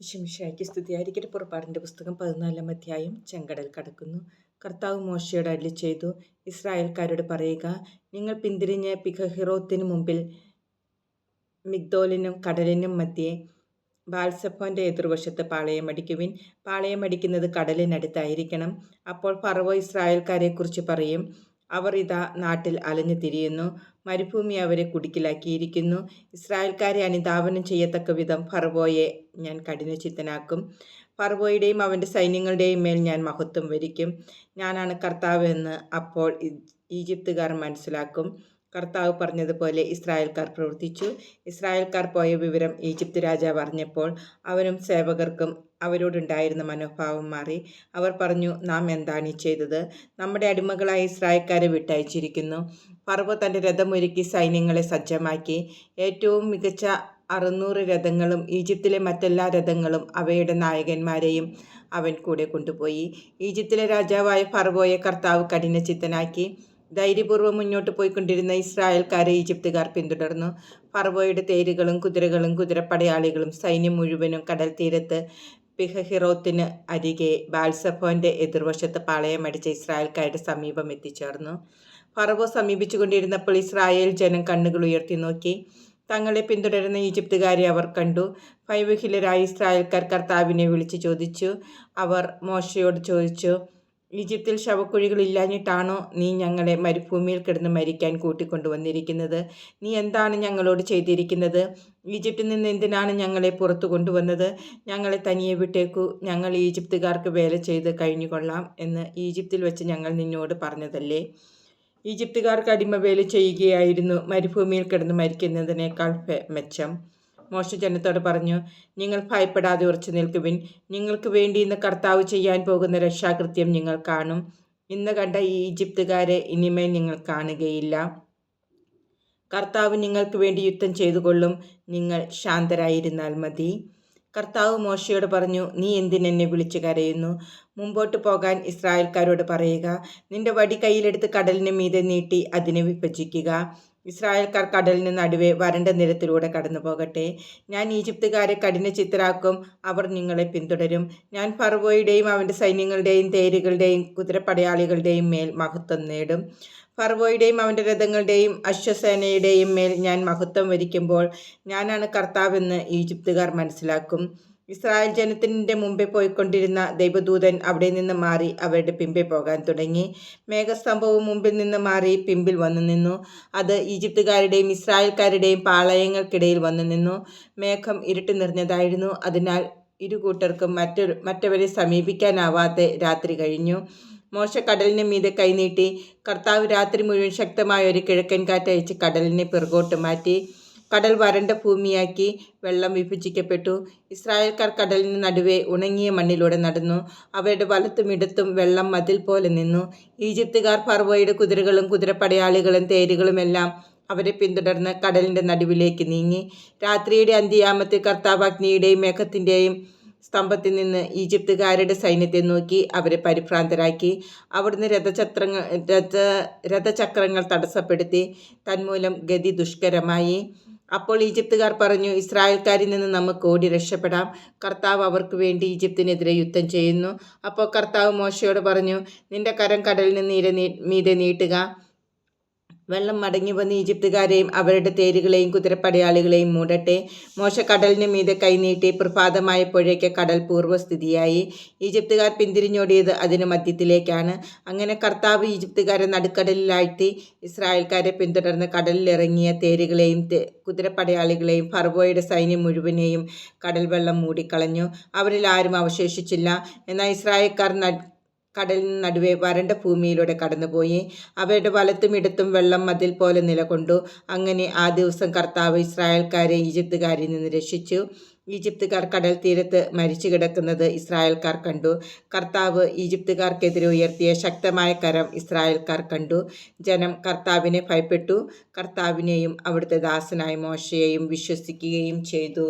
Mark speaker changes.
Speaker 1: ശിംഷായ്ക്ക് സ്തുതിയായിരിക്കട്ടെ പുറപ്പാടിന്റെ പുസ്തകം പതിനാലാം അധ്യായം ചെങ്കടൽ കടക്കുന്നു. കർത്താവ് മോശയോട് അരുളി ചെയ്തു. ഇസ്രായേൽക്കാരോട് പറയുക നിങ്ങൾ പിന്തിരിഞ്ഞ പിഖഹിറോത്തിന് മുമ്പിൽ മിഗ്ദോലിനും കടലിനും മധ്യേ ബാൽസഫോന്റെ എതിർവശത്ത് പാളയമടിക്കുവിൻ പാളയമടിക്കുന്നത് കടലിനടുത്തായിരിക്കണം. അപ്പോൾ ഫറവോ ഇസ്രായേൽക്കാരെക്കുറിച്ച് പറയും. അവർ ഇതാ നാട്ടിൽ അലഞ്ഞു തിരിയുന്നു. മരുഭൂമി അവരെ കുടുക്കിലാക്കിയിരിക്കുന്നു. ഇസ്രായേൽക്കാരെ അനുധാപനം ചെയ്യത്തക്ക വിധം ഫർവോയെ ഞാൻ കഠിനചിത്തനാക്കും. ഫർവോയുടെയും അവന്റെ സൈന്യങ്ങളുടെയും മേൽ ഞാൻ മഹത്വം വരിക്കും. ഞാനാണ് കർത്താവ് എന്ന് അപ്പോൾ ഈജിപ്തുകാർ മനസ്സിലാക്കും. കർത്താവ് പറഞ്ഞതുപോലെ ഇസ്രായേൽക്കാർ പ്രവർത്തിച്ചു. ഇസ്രായേൽക്കാർ പോയ വിവരം ഈജിപ്ത് രാജാവ് അറിഞ്ഞപ്പോൾ അവനും സേവകർക്കും അവരോടുണ്ടായിരുന്ന മനോഭാവം മാറി. അവർ പറഞ്ഞു നാം എന്താണ് ചെയ്തത്? നമ്മുടെ അടിമകളായ ഇസ്രായേൽക്കാരെ വിട്ടയച്ചിരിക്കുന്നു. പർവ തന്റെ രഥമൊരുക്കി സൈന്യങ്ങളെ സജ്ജമാക്കി. ഏറ്റവും മികച്ച അറുന്നൂറ് രഥങ്ങളും ഈജിപ്തിലെ മറ്റെല്ലാ രഥങ്ങളും അവയുടെ നായകന്മാരെയും അവൻ കൂടെ കൊണ്ടുപോയി. ഈജിപ്തിലെ രാജാവായ ഫർവോയെ കർത്താവ് കഠിനചിത്തനാക്കി. ധൈര്യപൂർവം മുന്നോട്ട് പോയിക്കൊണ്ടിരുന്ന ഇസ്രായേൽക്കാരെ ഈജിപ്തുകാർ പിന്തുടർന്നു. ഫറവോയുടെ തേരുകളും കുതിരകളും കുതിരപ്പടയാളികളും സൈന്യം മുഴുവനും കടൽ തീരത്ത് പിഹഹിറോത്തിന് അരികെ ബാൽസഫോന്റെ എതിർവശത്ത് പാളയമടിച്ച ഇസ്രായേൽക്കാരുടെ സമീപം എത്തിച്ചേർന്നു. ഫറവോ സമീപിച്ചുകൊണ്ടിരുന്നപ്പോൾ ഇസ്രായേൽ ജനം കണ്ണുകൾ ഉയർത്തി നോക്കി. തങ്ങളെ പിന്തുടരുന്ന ഈജിപ്തുകാരെ അവർ കണ്ടു. ഫൈവഹിലരായ ഇസ്രായേൽക്കാർ കർത്താവിനെ വിളിച്ചു ചോദിച്ചു. അവർ മോശയോട് ചോദിച്ചു ഈജിപ്തിൽ ശവക്കുഴികൾ ഇല്ലാഞ്ഞിട്ടാണോ നീ ഞങ്ങളെ മരുഭൂമിയിൽ കിടന്ന് മരിക്കാൻ കൂട്ടിക്കൊണ്ടുവന്നിരിക്കുന്നത്? നീ എന്താണ് ഞങ്ങളോട് ചെയ്തിരിക്കുന്നത്? ഈജിപ്തിൽ നിന്ന് എന്തിനാണ് ഞങ്ങളെ പുറത്തു കൊണ്ടുവന്നത്? ഞങ്ങളെ തനിയെ വിട്ടേക്കൂ. ഞങ്ങൾ ഈജിപ്തുകാർക്ക് വേല ചെയ്ത് കഴിഞ്ഞുകൊള്ളാം എന്ന് ഈജിപ്തിൽ വെച്ച് ഞങ്ങൾ നിന്നോട് പറഞ്ഞതല്ലേ? ഈജിപ്തുകാർക്ക് അടിമവേല ചെയ്യുകയായിരുന്നു മരുഭൂമിയിൽ കിടന്ന് മരിക്കുന്നതിനേക്കാൾ മെച്ചം. മോശ ജനത്തോട് പറഞ്ഞു നിങ്ങൾ ഭയപ്പെടാതെ ഉറച്ചു നിൽക്കുവിൻ. നിങ്ങൾക്ക് വേണ്ടി ഇന്ന് കർത്താവ് ചെയ്യാൻ പോകുന്ന രക്ഷാകൃത്യം നിങ്ങൾ കാണും. ഇന്ന് കണ്ട ഈ ഈജിപ്തുകാരെ ഇനിമേൽ നിങ്ങൾ കാണുകയില്ല. കർത്താവ് നിങ്ങൾക്ക് വേണ്ടി യുദ്ധം ചെയ്തുകൊള്ളും. നിങ്ങൾ ശാന്തരായിരുന്നാൽ മതി. കർത്താവ് മോശയോട് പറഞ്ഞു നീ എന്തിനെന്നെ വിളിച്ചു കരയുന്നു? മുമ്പോട്ട് പോകാൻ ഇസ്രായേൽക്കാരോട് പറയുക. നിന്റെ വടി കയ്യിലെടുത്ത് കടലിന് മീതെ നീട്ടി അതിനെ വിഭജിക്കുക. ഇസ്രായേൽക്കാർ കടലിന് നടുവേ വരണ്ട നിരത്തിലൂടെ കടന്നു പോകട്ടെ ഞാൻ ഈജിപ്തുകാരെ കഠിന ചിത്രാക്കും അവർ നിങ്ങളെ പിന്തുടരും. ഞാൻ ഫർവോയുടെയും അവന്റെ സൈന്യങ്ങളുടെയും തേരുകളുടെയും കുതിരപ്പടയാളികളുടെയും മേൽ മഹത്വം നേടും. ഫർവോയുടെയും അവന്റെ രഥങ്ങളുടെയും അശ്വസേനയുടെയും മേൽ ഞാൻ മഹത്വം വരിക്കുമ്പോൾ ഞാനാണ് കർത്താവെന്ന് ഈജിപ്തുകാർ മനസ്സിലാക്കും. ഇസ്രായേൽ ജനത്തിന്റെ മുമ്പേ പോയിക്കൊണ്ടിരുന്ന ദൈവദൂതൻ അവിടെ നിന്ന് മാറി അവരുടെ പിമ്പെ പോകാൻ തുടങ്ങി. മേഘസ്തംഭവും മുമ്പിൽ നിന്ന് മാറി പിമ്പിൽ വന്നു നിന്നു. അത് ഈജിപ്തുകാരുടെയും ഇസ്രായേൽക്കാരുടെയും പാളയങ്ങൾക്കിടയിൽ വന്നു നിന്നു. മേഘം ഇരുട്ട് നിറഞ്ഞതായിരുന്നു. അതിനാൽ ഇരു കൂട്ടർക്കും മറ്റൊരു മറ്റവരെ സമീപിക്കാനാവാതെ രാത്രി കഴിഞ്ഞു. മോശ കടലിന് മീതെ കൈനീട്ടി. കർത്താവ് രാത്രി മുഴുവൻ ശക്തമായ ഒരു കിഴക്കൻ കാറ്റയച്ച് കടലിനെ പിറകോട്ട് മാറ്റി. കടൽ വരണ്ട ഭൂമിയാക്കി വെള്ളം വിഭജിക്കപ്പെട്ടു. ഇസ്രായേൽക്കാർ കടലിന് നടുവെ ഉണങ്ങിയ മണ്ണിലൂടെ നടന്നു. അവരുടെ വലത്തും ഇടത്തും വെള്ളം മതിൽ പോലെ നിന്നു. ഈജിപ്തുകാർ ഫർവോയുടെ കുതിരകളും കുതിരപ്പടയാളികളും തേരുകളുമെല്ലാം അവരെ പിന്തുടർന്ന് കടലിന്റെ നടുവിലേക്ക് നീങ്ങി. രാത്രിയുടെ അന്ത്യയാമത്തിൽ കർത്താവ് അഗ്നിയുടെയും മേഘത്തിന്റെയും സ്തംഭത്തിൽ നിന്ന് ഈജിപ്തുകാരുടെ സൈന്യത്തെ നോക്കി അവരെ പരിഭ്രാന്തരാക്കി. അവിടുന്ന് രഥചക്രങ്ങൾ രഥ രഥചക്രങ്ങൾ തടസ്സപ്പെടുത്തി. തന്മൂലം ഗതി ദുഷ്കരമായി. അപ്പോൾ ഈജിപ്തുകാർ പറഞ്ഞു ഇസ്രായേൽക്കാരിൽ നിന്ന് നമുക്ക് ഓടി രക്ഷപ്പെടാം. കർത്താവ് അവർക്ക് വേണ്ടി ഈജിപ്തിനെതിരെ യുദ്ധം ചെയ്യുന്നു. അപ്പോൾ കർത്താവ് മോശയോട് പറഞ്ഞു നിന്റെ കരം കടലിൽ നിന്ന് ഇര മീതെ നീട്ടുക. വെള്ളം മടങ്ങി വന്ന് ഈജിപ്തുകാരെയും അവരുടെ തേരുകളെയും കുതിരപ്പടയാളികളെയും മൂടട്ടെ. മോശ കടലിന് മീതെ കൈനീട്ടി പ്രഭാതമായപ്പോഴേക്ക് കടൽ പൂർവസ്ഥിതിയായി ഈജിപ്തുകാർ പിന്തിരിഞ്ഞോടിയത് അതിന് മധ്യത്തിലേക്കാണ്. അങ്ങനെ കർത്താവ് ഈജിപ്തുകാരെ നടുക്കടലിലാഴ്ത്തി ഇസ്രായേൽക്കാരെ പിന്തുടർന്ന് കടലിലിറങ്ങിയ തേരുകളെയും കുതിരപ്പടയാളികളെയും ഫർവോയുടെ സൈന്യം മുഴുവനെയും കടൽ വെള്ളം മൂടിക്കളഞ്ഞു. അവരിൽ ആരും അവശേഷിച്ചില്ല. എന്നാൽ ഇസ്രായേൽക്കാർ കടലിന് നടുവേ വരണ്ട ഭൂമിയിലൂടെ കടന്നുപോയി. അവരുടെ വലത്തും ഇടത്തും വെള്ളം മതിൽ പോലെ നിലകൊണ്ടു. അങ്ങനെ ആ ദിവസം കർത്താവ് ഇസ്രായേൽക്കാരെ ഈജിപ്തുകാരിൽ നിന്ന് രക്ഷിച്ചു. ഈജിപ്തുകാർ കടൽ തീരത്ത് മരിച്ചു കിടക്കുന്നത് ഇസ്രായേൽക്കാർ കണ്ടു. കർത്താവ് ഈജിപ്തുകാർക്കെതിരെ ഉയർത്തിയ ശക്തമായ കരം ഇസ്രായേൽക്കാർ കണ്ടു. ജനം കർത്താവിനെ ഭയപ്പെട്ടു. കർത്താവിനെയും അവിടുത്തെ ദാസനായ മോശയെയും വിശ്വസിക്കുകയും ചെയ്തു.